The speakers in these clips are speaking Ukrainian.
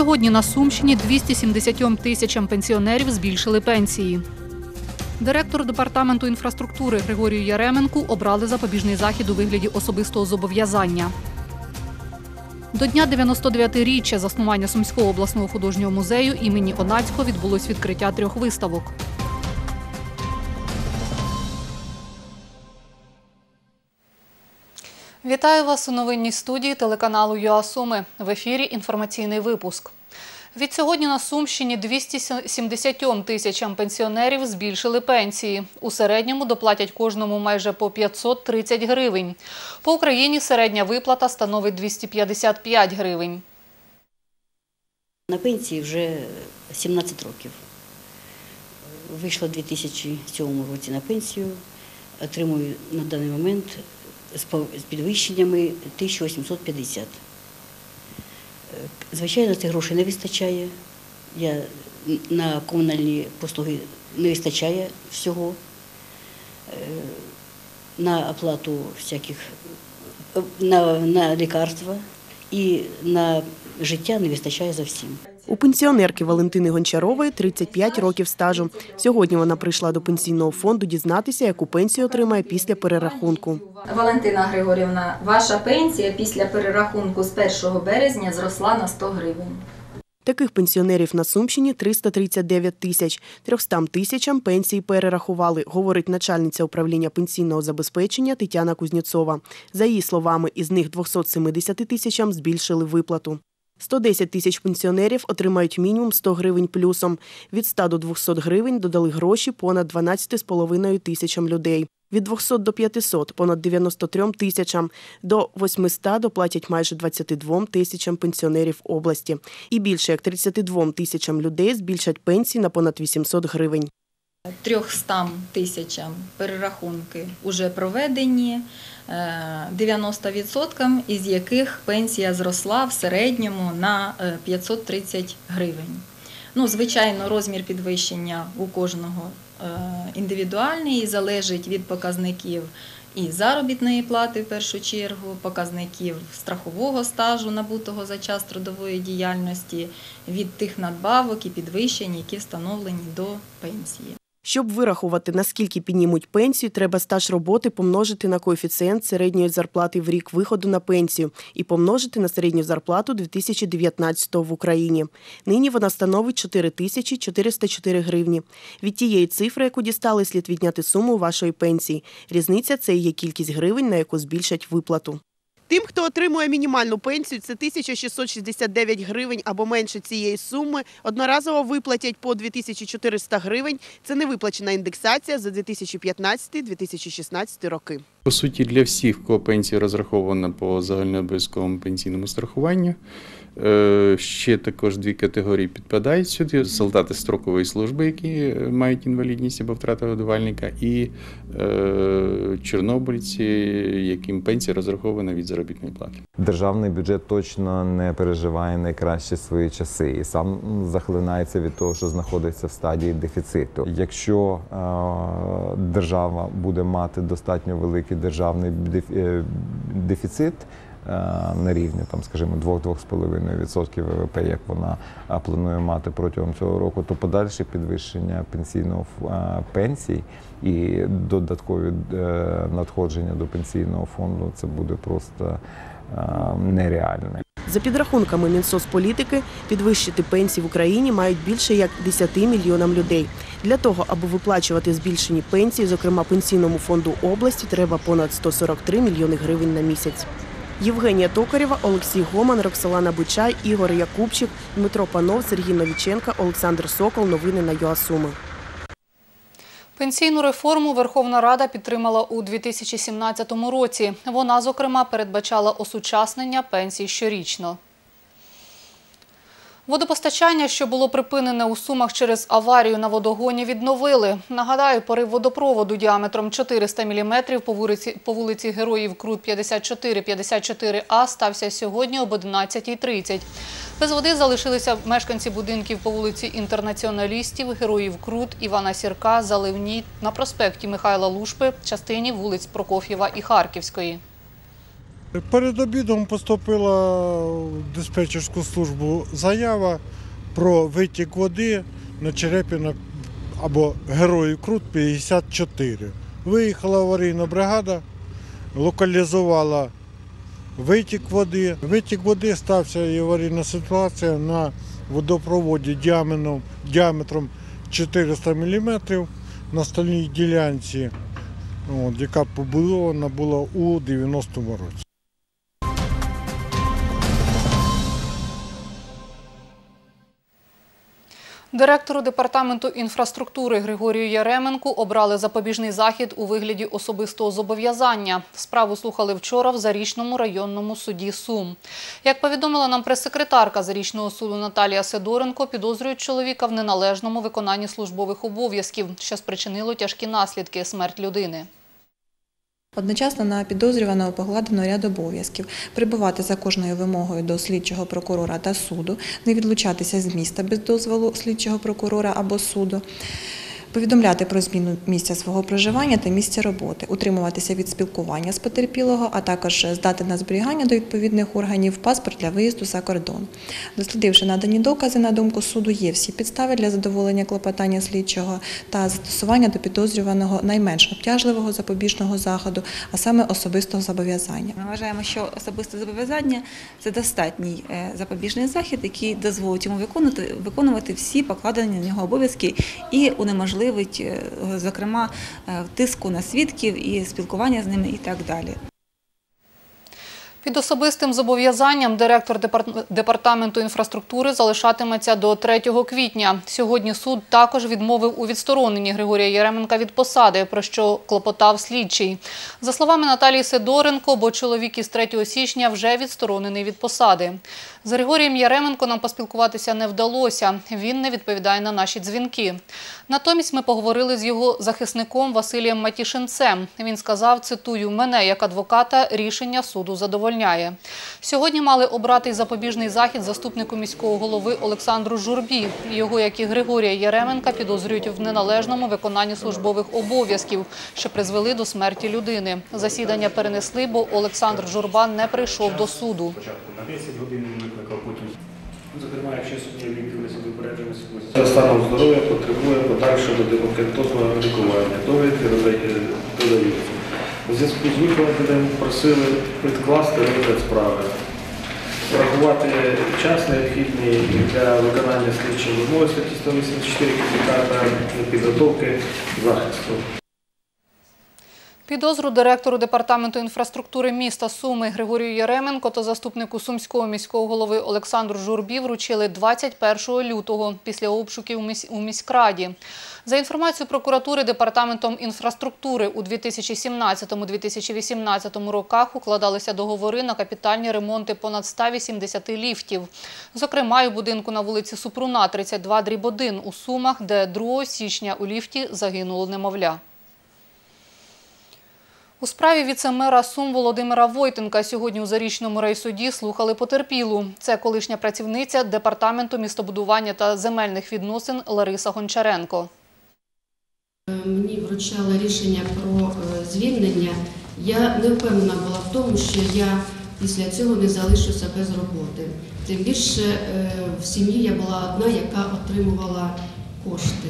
сьогодні на Сумщині 270 тисячам пенсіонерів збільшили пенсії. Директор департаменту інфраструктури Григорію Яременку обрали запобіжний захід у вигляді особистого зобов'язання. До дня 99-річчя заснування Сумського обласного художнього музею імені Онацького відбулось відкриття трьох виставок. Вітаю вас у новинній студії телеканалу ЮАСуми. В ефірі інформаційний випуск. Від сьогодні на Сумщині 270 тисячам пенсіонерів збільшили пенсії. У середньому доплатять кожному майже по 530 гривень. По Україні середня виплата становить 255 гривень. На пенсії вже 17 років. Вийшла у 2007 році на пенсію, отримую на даний момент з підвищеннями 1850. Е, Звичайно, цих грошей не вистачає. Я на комунальні послуги не вистачає всього. Е, На оплату всяких е, на, на лікарства і на життя не вистачає зовсім. У пенсіонерки Валентини Гончарової 35 років стажу. Сьогодні вона прийшла до пенсійного фонду дізнатися, яку пенсію отримає після перерахунку. Валентина Григорівна, ваша пенсія після перерахунку з 1 березня зросла на 100 гривень. Таких пенсіонерів на Сумщині 339 тисяч. 300 тисячам пенсії перерахували, говорить начальниця управління пенсійного забезпечення Тетяна Кузнєцова. За її словами, із них 270 тисячам збільшили виплату. 110 тисяч пенсіонерів отримають мінімум 100 гривень плюсом. Від 100 до 200 гривень додали гроші понад 12,5 тисячам людей. Від 200 до 500 – понад 93 тисячам. До 800 доплатять майже 22 тисячам пенсіонерів області. І більше як 32 тисячам людей збільшать пенсії на понад 800 гривень. 300 тисячам перерахунки вже проведені, е, 90% із яких пенсія зросла в середньому на е, 530 гривень. Ну, звичайно, розмір підвищення у кожного е, індивідуальний і залежить від показників і заробітної плати в першу чергу, показників страхового стажу, набутого за час трудової діяльності, від тих надбавок і підвищень, які встановлені до пенсії. Щоб вирахувати, наскільки піднімуть пенсію, треба стаж роботи помножити на коефіцієнт середньої зарплати в рік виходу на пенсію і помножити на середню зарплату 2019 в Україні. Нині вона становить 4404 гривні. Від тієї цифри, яку дістали, слід відняти суму вашої пенсії. Різниця це є кількість гривень, на яку збільшать виплату. Тим, хто отримує мінімальну пенсію, це 1669 гривень або менше цієї суми. Одноразово виплатять по 2400 гривень. Це не виплачена індексація за 2015-2016 роки. По суті, для всіх, кого пенсія розрахована по загальнообов'язковому пенсійному страхуванню. Е, Ще також дві категорії підпадають сюди: солдати строкової служби, які е, мають інвалідність або втрату годувальника, і е, чорнобильці, яким пенсія розрахована від заробітної плати. Державний бюджет точно не переживає найкращі свої часи і сам захлинається від того, що знаходиться в стадії дефіциту. Якщо держава буде мати достатньо великий державний дефіцит. Е, На рівні там, скажімо, 2-2,5% ВВП, як вона планує мати протягом цього року, то подальше підвищення пенсійного ф- пенсій і додаткові е, надходження до пенсійного фонду це буде просто е, нереальне. За підрахунками Мінсоцполітики, підвищити пенсії в Україні мають більше як 10 мільйонам людей. Для того, аби виплачувати збільшені пенсії, зокрема пенсійному фонду області, треба понад 143 мільйони гривень на місяць. Євгенія Токарєва, Олексій Гоман, Роксолана Бучай, Ігор Якубчик, Дмитро Панов, Сергій Новіченка, Олександр Сокол. Новини на ЮАСуми. Пенсійну реформу Верховна Рада підтримала у 2017 році. Вона, зокрема, передбачала осучаснення пенсій щорічно. Водопостачання, що було припинене у Сумах через аварію на водогоні, відновили. Нагадаю, порив водопроводу діаметром 400 мм по вулиці, по вулиці Героїв Крут 54-54А стався сьогодні об 11.30. Без води залишилися мешканці будинків по вулиці Інтернаціоналістів, Героїв Крут, Івана Сірка, Заливні, на проспекті Михайла Лушпи, частині вулиць Прокоф'єва і Харківської. Перед обідом поступила в диспетчерську службу заява про витік води на Черепіна або Героїв Крут 54. Виїхала аварійна бригада, локалізувала витік води. Витік води стався і аварійна ситуація на водопроводі діаметром, діаметром 400 мм на стальній ділянці, яка побудована була у 90-му році. Директору департаменту інфраструктури Григорію Яременку обрали запобіжний захід у вигляді особистого зобов'язання. Справу слухали вчора в Зарічному районному суді Сум. Як повідомила нам прес-секретарка Зарічного суду Наталія Сидоренко, підозрюють чоловіка в неналежному виконанні службових обов'язків, що спричинило тяжкі наслідки – смерть людини. Одночасно на підозрюваного покладено ряд обов'язків. Прибувати за кожною вимогою до слідчого прокурора та суду, не відлучатися з міста без дозволу слідчого прокурора або суду, повідомляти про зміну місця свого проживання та місця роботи, утримуватися від спілкування з потерпілого, а також здати на зберігання до відповідних органів паспорт для виїзду за кордон. Дослідивши надані докази, на думку суду, є всі підстави для задоволення клопотання слідчого та застосування до підозрюваного найменш обтяжливого запобіжного заходу, а саме особистого зобов'язання. Ми вважаємо, що особисте зобов'язання це достатній е, запобіжний захід, який дозволить йому виконувати, виконувати всі покладені на нього обов'язки і унеможливить, е, зокрема, е, тиску на свідків і спілкування з ними і так далі. Під особистим зобов'язанням директор департ- департаменту інфраструктури залишатиметься до 3 квітня. Сьогодні суд також відмовив у відстороненні Григорія Яременка від посади, про що клопотав слідчий. За словами Наталії Сидоренко, бо чоловік із 3 січня вже відсторонений від посади. З Григорієм Яременко нам поспілкуватися не вдалося. Він не відповідає на наші дзвінки. Натомість ми поговорили з його захисником Василієм Матішинцем. Він сказав, цитую, мене як адвоката рішення суду задовольняє. Сьогодні мали обрати запобіжний захід заступнику міського голови Олександру Журбі. Його, як і Григорія Яременка, підозрюють в неналежному виконанні службових обов'язків, що призвели до смерті людини. Засідання перенесли, бо Олександр Журба не прийшов до суду. На 10 годин. Якщо судді відкрилися до перегляду За станом здоров'я потребує подальшого медикаментозного лікування. Довідки дода- додаються. У зв'язку з викладенням просили відкласти розгляд справи. Врахувати час необхідний для виконання слідчої вимоги статті 184 КПК та підготовки захисту. Підозру директору департаменту інфраструктури міста Суми Григорію Яременко та заступнику сумського міського голови Олександру Журбі вручили 21 лютого після обшуків у міськраді. За інформацією прокуратури департаментом інфраструктури у 2017-2018 роках укладалися договори на капітальні ремонти понад 180 ліфтів. Зокрема, в будинку на вулиці Супруна 32 дріб 1 у Сумах, де 2 січня у ліфті загинуло немовля. У справі віце-мера Сум Володимира Войтенка сьогодні у Зарічному райсуді слухали потерпілу. Це колишня працівниця Департаменту містобудування та земельних відносин Лариса Гончаренко. Мені вручали рішення про е, звільнення. Я не впевнена була в тому, що я після цього не залишуся без роботи. Тим більше е, в сім'ї я була одна, яка отримувала кошти,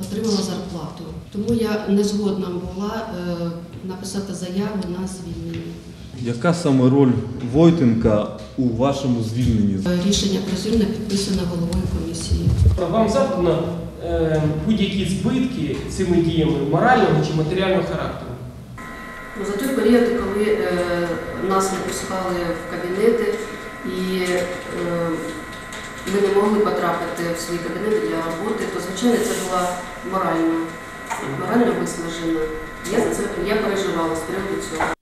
отримала зарплату. Тому я не згодна була е, написати заяву на звільнення. Яка саме роль Войтенка у вашому звільненні? Е, Рішення про звільнення підписане головою комісії. Вам завдано е, будь-які збитки цими діями морального чи матеріального характеру. Ну, За той період, коли нас не пускали в кабінети і ми не могли потрапити в свої кабінети для роботи, то звичайно це була морально, морально виснажена. Я за це я переживала з приводу цього.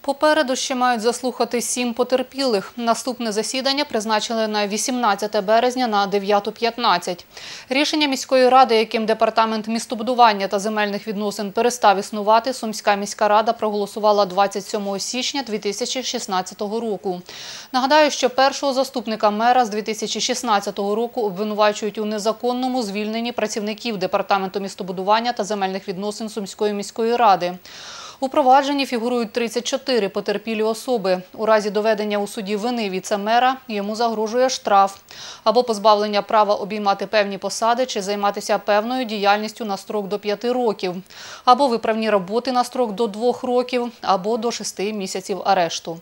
Попереду ще мають заслухати сім потерпілих. Наступне засідання призначили на 18 березня на 9.15. Рішення міської ради, яким департамент містобудування та земельних відносин перестав існувати, Сумська міська рада проголосувала 27 січня 2016 року. Нагадаю, що першого заступника мера з 2016 року обвинувачують у незаконному звільненні працівників департаменту містобудування та земельних відносин Сумської міської ради. У провадженні фігурують 34 потерпілі особи. У разі доведення у суді вини віце-мера йому загрожує штраф або позбавлення права обіймати певні посади чи займатися певною діяльністю на строк до 5 років, або виправні роботи на строк до 2 років, або до 6 місяців арешту.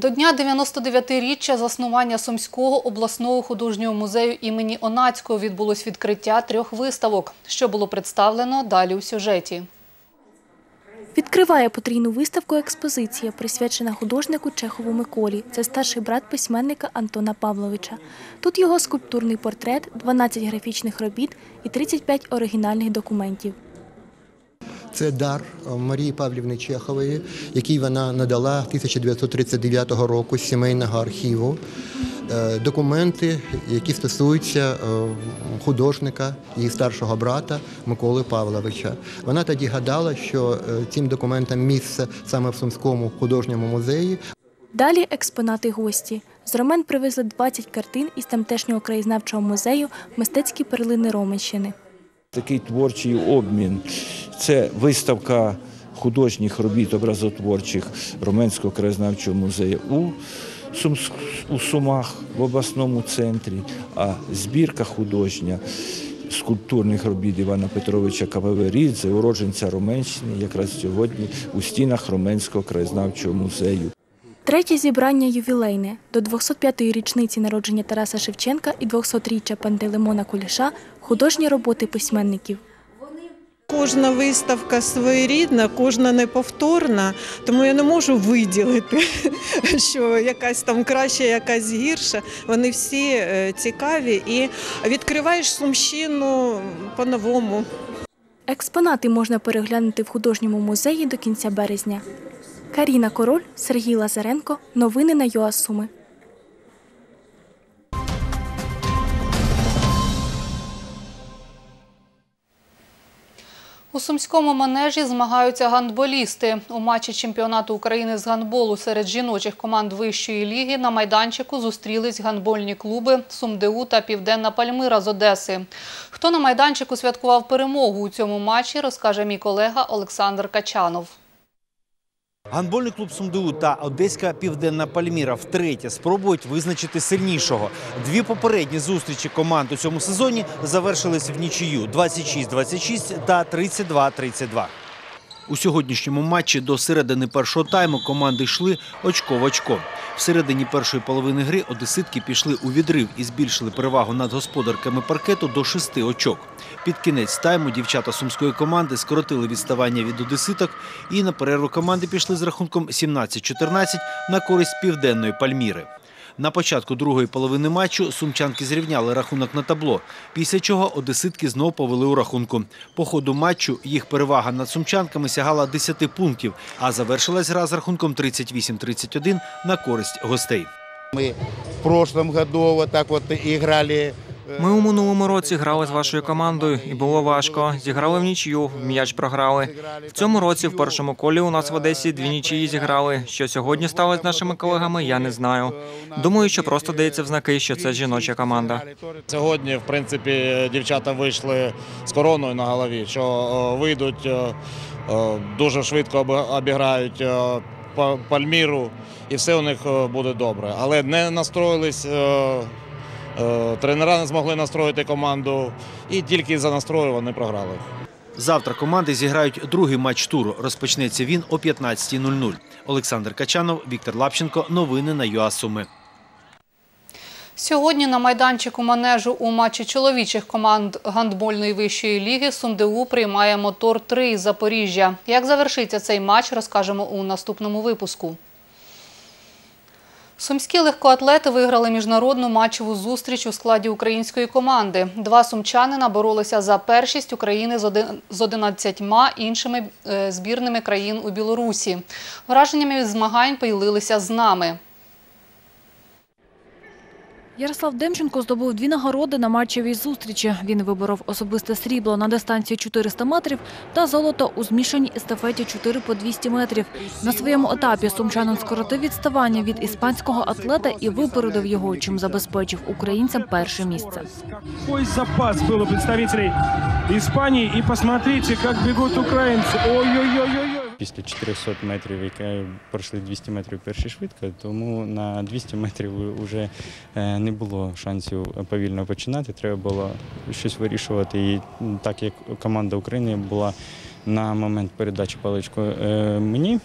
До дня 99-річчя заснування Сумського обласного художнього музею імені Онацького відбулось відкриття трьох виставок, що було представлено далі у сюжеті. Відкриває потрійну виставку експозиція, присвячена художнику Чехову Миколі. Це старший брат письменника Антона Павловича. Тут його скульптурний портрет, 12 графічних робіт і 35 оригінальних документів. Це дар е, Марії Павлівни Чехової, який вона надала 1939 року з сімейного архіву. Е, Документи, які стосуються е, художника її старшого брата Миколи Павловича. Вона тоді гадала, що цим документам місце саме в Сумському художньому музеї. Далі експонати гості. З Ромен привезли 20 картин із тамтешнього краєзнавчого музею «Мистецькі перлини Роменщини». Такий творчий обмін. Це виставка художніх робіт образотворчих Роменського краєзнавчого музею у, Сумс- у Сумах в обласному центрі, а збірка художня скульптурних робіт Івана Петровича Кававерідзе, уродженця Роменщини, якраз сьогодні у стінах Роменського краєзнавчого музею. Третє зібрання ювілейне. До 205-ї річниці народження Тараса Шевченка і 200-річчя Пантелеймона Куліша – художні роботи письменників. Кожна виставка своєрідна, кожна неповторна, тому я не можу виділити, що якась там краща, якась гірша. Вони всі е, цікаві і відкриваєш сумщину по-новому. Експонати можна переглянути в художньому музеї до кінця березня. Каріна Король, Сергій Лазаренко. Новини на ЮАСуми. У Сумському манежі змагаються гандболісти. У матчі чемпіонату України з гандболу серед жіночих команд вищої ліги на майданчику зустрілись гандбольні клуби «Сумдеу» та «Південна Пальмира» з Одеси. Хто на майданчику святкував перемогу у цьому матчі, розкаже мій колега Олександр Качанов. Гандбольний клуб Сумдеу та Одеська Південна Пальміра втретє спробують визначити сильнішого. Дві попередні зустрічі команд у цьому сезоні завершились в нічию 26-26 та 32-32. У сьогоднішньому матчі до середини першого тайму команди йшли очко в очко. В середині першої половини гри одеситки пішли у відрив і збільшили перевагу над господарками паркету до шести очок. Під кінець тайму дівчата сумської команди скоротили відставання від одеситок і на перерву команди пішли з рахунком 17-14 на користь південної Пальміри. На початку другої половини матчу сумчанки зрівняли рахунок на табло, після чого одеситки знов повели у рахунку. По ходу матчу їх перевага над сумчанками сягала 10 пунктів, а завершилась гра з рахунком 38-31 на користь гостей. Ми в прошлом году вот так вот играли. Ми у минулому році грали з вашою командою, і було важко. Зіграли в нічию, в м'яч програли. В цьому році, в першому колі, у нас в Одесі дві нічиї зіграли. Що сьогодні стало з нашими колегами, я не знаю. Думаю, що просто дається в знаки, що це жіноча команда. Сьогодні, в принципі, дівчата вийшли з короною на голові, що е, вийдуть е, е, дуже швидко обіграють Пальміру, і все у них буде добре. Але не настроїлись. Е, Тренера не змогли настроїти команду, і тільки за настрою вони програли. Завтра команди зіграють другий матч туру. Розпочнеться він о 15.00. Олександр Качанов, Віктор Лапченко. Новини на ЮАСуми. Сьогодні на майданчику манежу у матчі чоловічих команд гандбольної вищої ліги «Сумдеу» приймає «Мотор-3» із Запоріжжя. Як завершиться цей матч, розкажемо у наступному випуску. Сумські легкоатлети виграли міжнародну матчеву зустріч у складі української команди. Два сумчанина боролися за першість України з один- з 11 іншими е, збірними країн у Білорусі. Враженнями від змагань поділилися з нами. Ярослав Демченко здобув дві нагороди на матчевій зустрічі. Він виборов особисте срібло на дистанції 400 метрів та золото у змішаній естафеті 4 по 200 метрів. На своєму етапі сумчанин скоротив відставання від іспанського атлета і випередив його, чим забезпечив українцям перше місце. Какой запас был у представителей Испании. И посмотрите, как бегут украинцы. Ой-ой-ой-ой. Після 400 метрів, яке пройшли 200 метрів перші швидко, тому на 200 метрів вже е, не було шансів повільно починати. Треба було щось вирішувати. І так як команда України була на момент передачі паличкою е, мені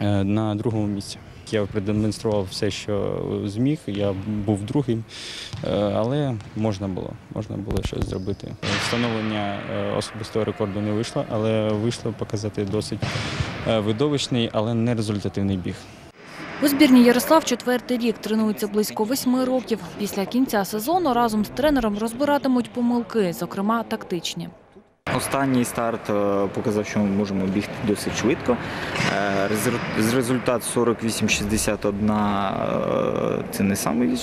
е, на другому місці. Я продемонстрував все, що зміг. Я був другим, е, але можна було, можна було щось зробити. Встановлення е, особистого рекорду не вийшло, але вийшло показати досить е, видовищний, але не результативний біг. У збірні Ярослав четвертий рік тренується близько восьми років. Після кінця сезону разом з тренером розбиратимуть помилки, зокрема тактичні. Останній старт е, показав, що ми можемо бігти досить швидко. Е, резер- Результат 48-61 е, це не самий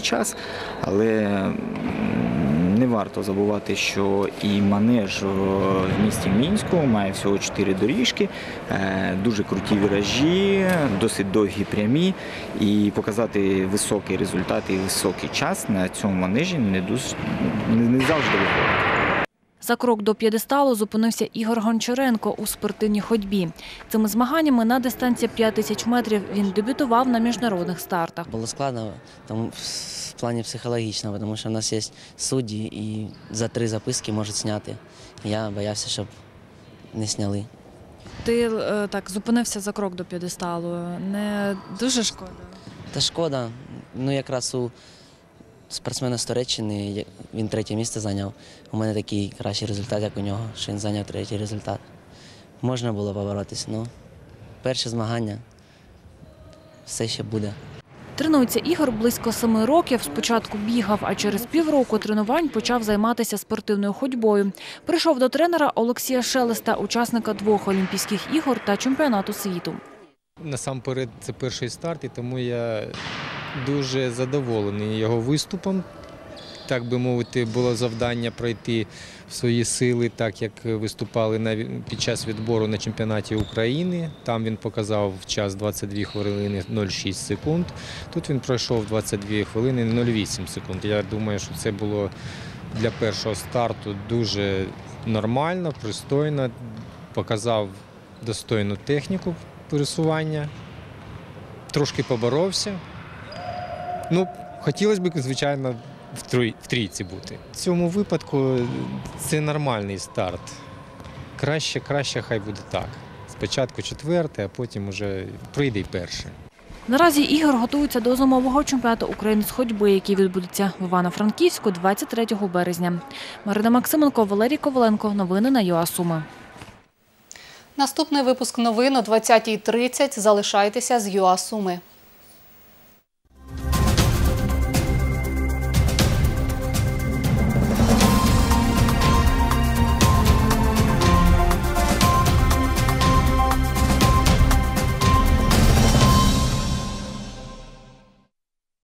час, але не варто забувати, що і манеж в місті Мінську має всього 4 доріжки, дуже круті віражі, досить довгі прямі. І показати високий результат і високий час на цьому манежі не, не завжди виходить. За крок до п'єдесталу зупинився Ігор Гончаренко у спортивній ходьбі. Цими змаганнями на дистанції 5 тисяч метрів він дебютував на міжнародних стартах. Було складно там, в плані психологічного, тому що в нас є судді і за три записки можуть зняти. Я боявся, щоб не зняли. Ти е, так зупинився за крок до п'єдесталу. Не дуже шкода. Та шкода, ну якраз у спортсмена з Туреччини він третє місце зайняв. У мене такий кращий результат, як у нього, що він зайняв третій результат. Можна було поборотися, ну перше змагання все ще буде. Тренується Ігор близько семи років. Спочатку бігав, а через півроку тренувань почав займатися спортивною ходьбою. Прийшов до тренера Олексія Шелеста, учасника двох Олімпійських ігор та чемпіонату світу. Насамперед, це перший старт, і тому я дуже задоволений його виступом. Так би мовити, було завдання пройти свої сили, так як виступали під час відбору на чемпіонаті України. Там він показав час 22 хвилини 0,6 секунд. Тут він пройшов 22 хвилини 0,8 секунд. Я думаю, що це було для першого старту дуже нормально, пристойно. Показав достойну техніку пересування, трошки поборовся. Ну, хотілося б, звичайно, в, трой- в трійці бути. В цьому випадку це нормальний старт. Краще, краще хай буде так. Спочатку четверте, а потім уже прийде й перше. Наразі Ігор готується до зимового чемпіонату України з ходьби, який відбудеться в Івано-Франківську 23 березня. Марина Максименко, Валерій Коваленко. Новини на ЮАСуми. Наступний випуск новин о 20.30. Залишайтеся з ЮА Суми.